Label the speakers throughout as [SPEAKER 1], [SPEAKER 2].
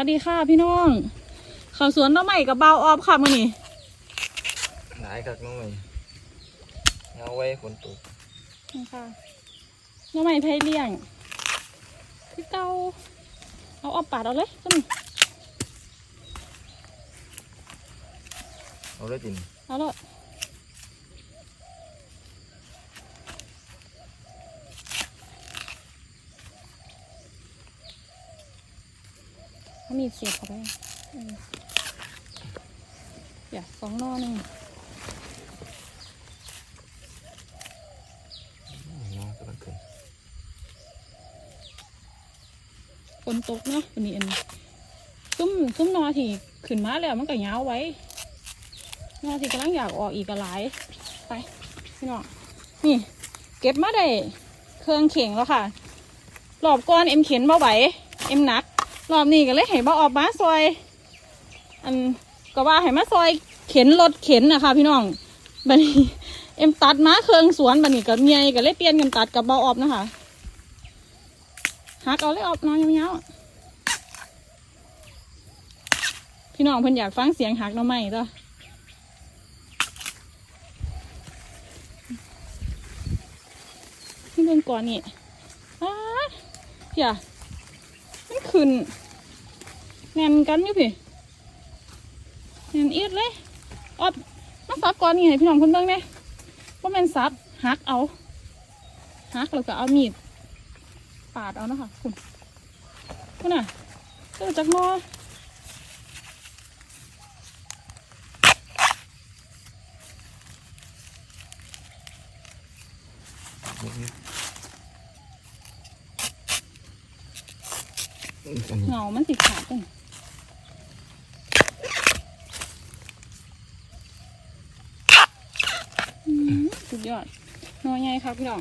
[SPEAKER 1] วัสดีค่ะพี่น้องข่าวสวนน้องใหม่กับเบาออฟค่ะมื่อนี้
[SPEAKER 2] หลายคักน้องใหม่เอาไว้ฝนตก
[SPEAKER 1] นี่ค่ะน้องใหม่ไพเลี้ยงพี่เก้าเอาออกปาดเอาเลยก็มี
[SPEAKER 2] เอาเลยจิน
[SPEAKER 1] เอาเลย เขามีดเสียบเข้าไปเออเดี๋ยวสองนอหนึ่ง
[SPEAKER 2] น้องกำลังขึ้น
[SPEAKER 1] ฝนตกเนาะวันนี้อันซุ้มซุ้มนอที่ขึ้นมาแล้วมันก็ยาวไว้นอที่กำลังอยากออกอีกก็หลาย ไปพี่น้องนี่ เก็บมาได้เครื่องเข่งแล้วค่ะรอบก่อนเอ็มเข็นมาไหวเอ็มหนัก รอบนี้ก็เลยให้มาออกมาซอย อันก็ว่าให้มาซอยเข็นรถเข็นนะคะ พี่น้องบัดนี้เอ็มตัดมาเครื่องสวนบัดนี้กับเมียก็เลยเปลี่ยนกันตัดกับเบาออบนะคะหักเอาเลยออบนอนยาวๆอะพี่น้องเพิ่นอยากฟังเสียงหักหน้อไม้ตัวนี่เบิ่งก่อนนี่อ้าเพี่ยมันขึ้น แน่นกันอยู่พี่แน่นอีดเลยออบมาซับก่อนนี่ให้พี่น้องเพิ่นเบิ่งเด้ว่ามันซับหักเอาหักแล้วก็เอามีดปาดเอาเนาะคะคุณคุณน่ะเจอจากนอ
[SPEAKER 2] อันนี้
[SPEAKER 1] เหงามันติดขาดจังอืม สุดยอดนอใหญ่ครับพี่น้อง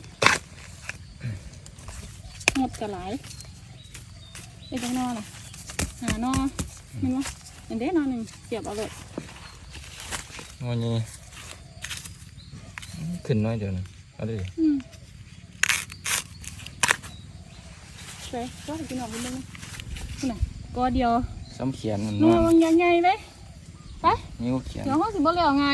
[SPEAKER 1] หมดกระหลายไอ้จังนอน่ะหานอเห็นไหมเห็นเด้นอหนึ่งเสียบเอาเลย
[SPEAKER 2] น้องนี่ขึ้นน้อยเดียวนึงเอาเลย
[SPEAKER 1] อืมไปก็ให้พี่น้องกันเลยนี่น่ะก็เดียว
[SPEAKER 2] ซ้ำเขียนมัน
[SPEAKER 1] น
[SPEAKER 2] น
[SPEAKER 1] อ
[SPEAKER 2] อน
[SPEAKER 1] มันใหญ่ๆเลยไป
[SPEAKER 2] นิ้วเขียน
[SPEAKER 1] เดี๋ยวเขาสิบ่แล้วไง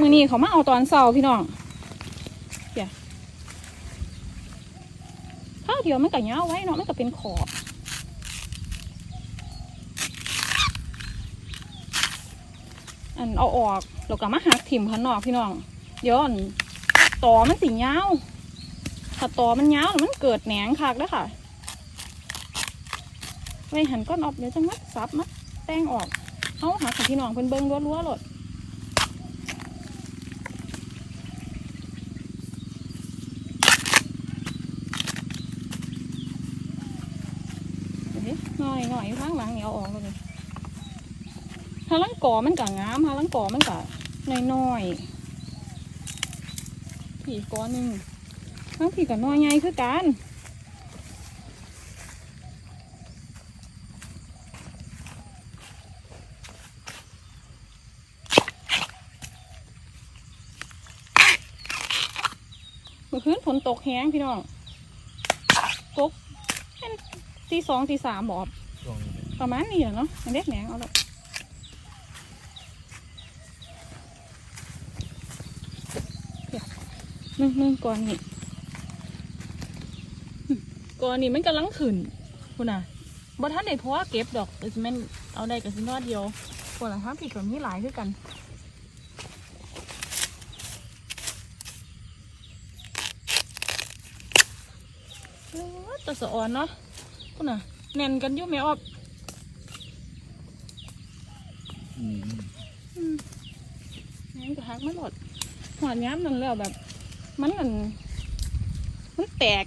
[SPEAKER 1] มือนี้เขามาเอาตอนเสาพี่น้องเดี๋ยวข้าวเดียวมันก็ยาวไว้เนาะมันก็เป็นขอบอันเอาออกแล้วก็มาหักถิ่มพันนอกพี่น้องเดี๋ยวอันตอมันสิยาถ้าตอมันยาแล้วมันเกิดแหนงคักแล้วค่ะไว้หันก้อนออกเดี๋ยวจะมัดซับมัดแป้งออกเอาหาของพี่น้องเพิ่นเบิ้งรัวๆโลดยวดิ หน่อยหน่อยข้างหลังนี่เอาออกเลยถ้าลังก่อมันก็งามถ้าลังก่อมันก็น้อยๆผีก้อนหนึ่งทั้งผีกับน้อยใหญ่คือกันเมื่อคืนฝนตกแห้งพี่น้องตกแค่ตีสองตีสามบอบ ประมาณนี้แหละเนาะมันเด็กแหนงเอาละเดี๋ยวนึ่งนึ่งก่อนนี่ก่อนนี่มันกำลังขึ้นคุณน่ะบ่ท่านได้เพราะว่าเก็บดอกแต่สิแม่นเอาได้กับสินอดเดียวคนละครับพี่กับมีหลายคือกันโอ้ยตัวสะอ่อนเนาะคุณน่ะแน่นกันอยู่แม่ออบ
[SPEAKER 2] อืม
[SPEAKER 1] อืม งั้นก็หักไม่หมดหอดย้ำนั่นแล้วแบบ มันมันมันแตก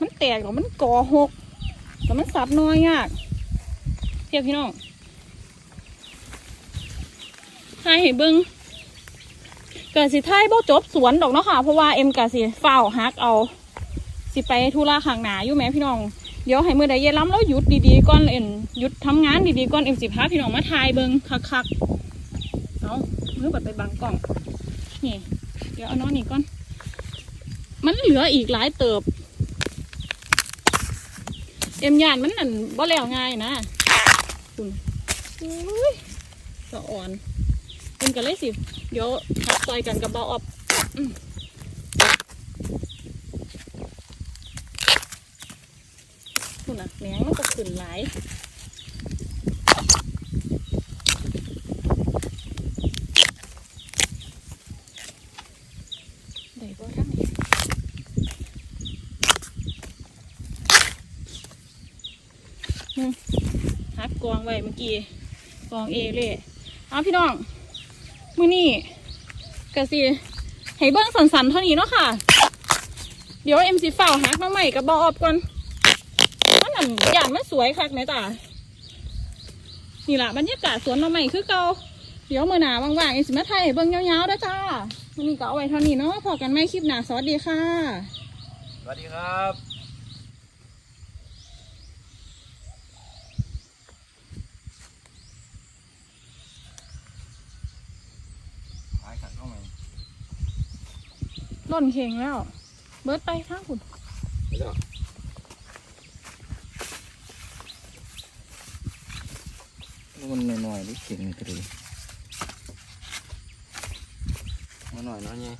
[SPEAKER 1] มันแตกหรอมันก่อหกแต่มันสับน้อยยากเทียบพี่น้องให้เบิ้งกะสิท้ายบ่จบสวนดอกเนาะค่ะ เพราะว่าเอ็มกะสิเฝ้าฮักเอา สิไปธุระข้างหนาอยู่แหม่พี่น้อง เดี๋ยวให้มือใดเย็นล้ำแล้วหยุดดีๆก่อนเอ็นหยุดทำงานดีๆก่อนเอ็มสิพาพี่น้องมาถ่ายเบิ้งคักๆเอามือบัดไปบังกล่องนี่เดี๋ยวเอาน้องนี่ก่อน มันเหลืออีกหลายเติบ เอ็มยานมันนั่นบ่แล้วง่ายนะคุณอุ้ยสะอ่อนเป็นกันเลยสิ เดี๋ยวทักซอยกันกับเบาออบอืมคุณ น่ะแหนงมันก็ขึ้นหลายได้บ่ทั้งนี้ฮักกองไว้เมื่อกี้กองเอเล่เอาพี่น้องมือนี้กะสิให้เบิ้งสันๆเท่านี้เนาะค่ะ เดี๋ยวเอ็มสิฝ้าวหักมาใหม่กับบอออบก่อน มันอันอย่างมันสวยคักไหมจ้ะนี่ล่ะบรรยากาศสวนมาใหม่คือเก่าเดี๋ยวมื้อหน้าว่างๆเอ็มสิมาไทยเบิ้งยาวๆเด้อจ้ามื้อนี้ก็เอาไว้เท่านี้เนาะพอกันไม่คลิปหน้าสวัสดีค่ะ
[SPEAKER 2] สวัสดีครับหลายคักน้องใหม่
[SPEAKER 1] ล่นเข่งแล้ว เบิดไปทางคุณ
[SPEAKER 2] เดี๋ยว มันหน่อยๆดิเก่งนี่ก็ดีมาหน่อยเนาะเนี่ย